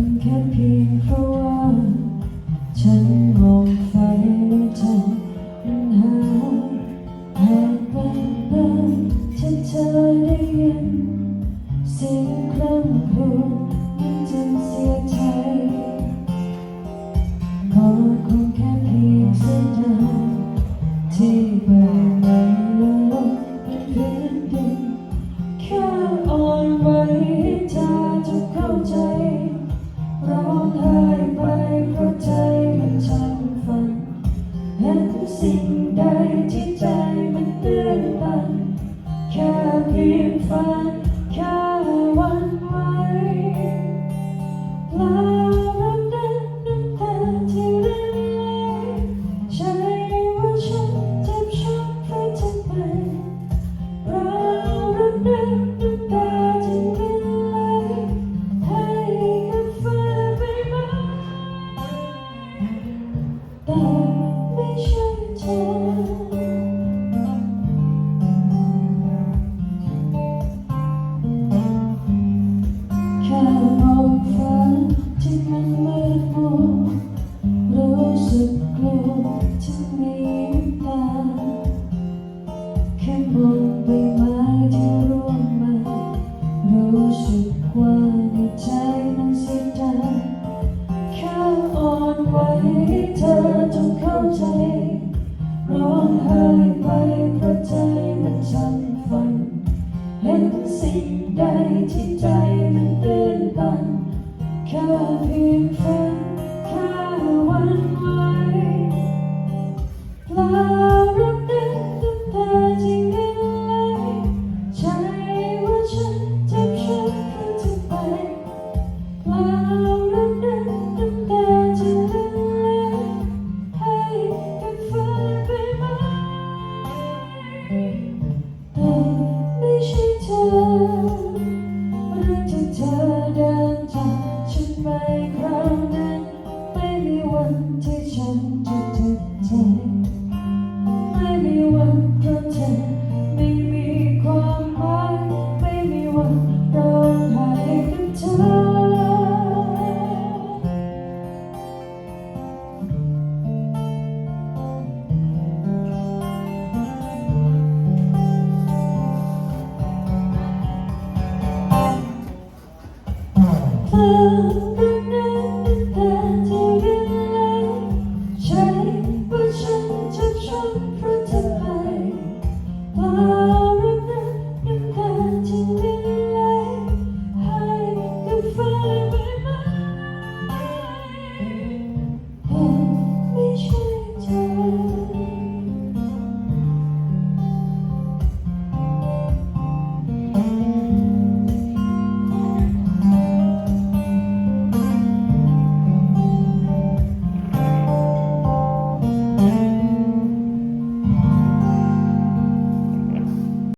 คุณแค่เพียงเพราะว่า ฉันมองไฟใจมันหายหากเป็นเดิมที่เธอได้ยินเสียงคร่ำครวญมันจึงเสียใจก็คงแค่เพียงเส้นทางที่เปิด ที่ใจมันเตื้อนตันแค่เพียงฝัน สึกว่าในใจมันเสียดายแค่อ่อนไหวให้เธอจงเข้าใจ ร้องไห้ไปเพราะใจมันสั่นฝัน เห็นสิ่งใดที่ใจมันตื่นตันแค่เพียงฝัน 我。